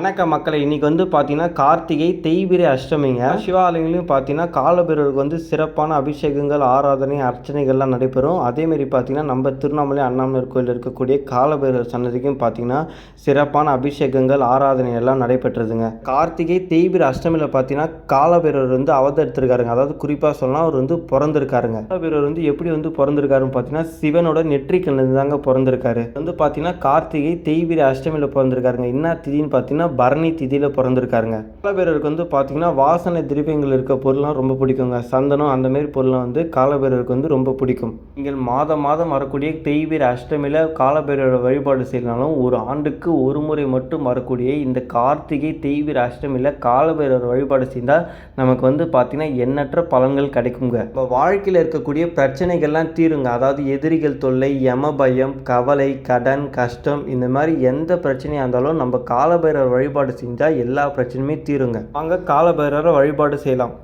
வணக்கம் மக்களை இன்னைக்கு வந்து பார்த்தீங்கன்னா கார்த்திகை தெய்வீர அஷ்டமிங்க. சிவாலயங்களையும் பார்த்தீங்கன்னா காலபைரவருக்கு வந்து சிறப்பான அபிஷேகங்கள் ஆராதனை அர்ச்சனைகள்லாம் நடைபெறும். அதேமாரி பார்த்தீங்கன்னா நம்ம திருவண்ணாமலை அண்ணாமலையார் கோயில் இருக்கக்கூடிய காலபைரவர் சன்னதிக்கும் பார்த்தீங்கன்னா சிறப்பான அபிஷேகங்கள் ஆராதனை எல்லாம் நடைபெற்றதுங்க. கார்த்திகை தெய்வீர அஷ்டமியில் பார்த்தீங்கன்னா காலபைரவர் வந்து அவதரித்திருக்காருங்க. அதாவது குறிப்பாக சொல்லலாம் அவர் வந்து பிறந்திருக்காருங்க. காலபைரவர் வந்து எப்படி வந்து பிறந்திருக்காருன்னு பார்த்தீங்கன்னா சிவனோட நெற்றிக்கல்லிருந்து தாங்க பிறந்திருக்காரு. வந்து பார்த்தீங்கன்னா கார்த்திகை தெய்வீர அஷ்டமியில் பிறந்திருக்காருங்க. என்ன திதின்னு பார்த்தீங்கன்னா பரணி திதியில் பிறந்திருக்காருங்க. காலபைரவருக்கு வந்து பார்த்தீங்கன்னா வாசனை திரவியங்கள் இருக்க பொருள்லாம் ரொம்ப பிடிக்குங்க. சந்தனம் அந்தமாரி பொருள்லாம் வந்து காலபைரவருக்கு வந்து ரொம்ப பிடிக்கும். நீங்கள் மாதம் மாதம் வரக்கூடிய தெய்வீர அஷ்டமியில் காலபேரோட வழிபாடு செய்யனாலும் ஒரு ஆண்டுக்கு ஒரு முறை மட்டும் வரக்கூடிய இந்த கார்த்திகை தெய்வீர அஷ்டமியில் காலபைரவர் வழிபாடு செய்தால் நமக்கு வந்து பார்த்தீங்கன்னா எண்ணற்ற பலன்கள் கிடைக்குங்க. இப்போ வாழ்க்கையில் இருக்கக்கூடிய பிரச்சனைகள்லாம் தீருங்க. அதாவது எதிரிகள் தொல்லை யம பயம் கவலை கடன் கஷ்டம் இந்த மாதிரி எந்த பிரச்சனையாக இருந்தாலும் நம்ம காலபைரவர் வழிபாடு செஞ்சால் எல்லா பிரச்சனையுமே தீருங்க. வாங்க காலபைரவரை வழிபாடு செய்யலாம்.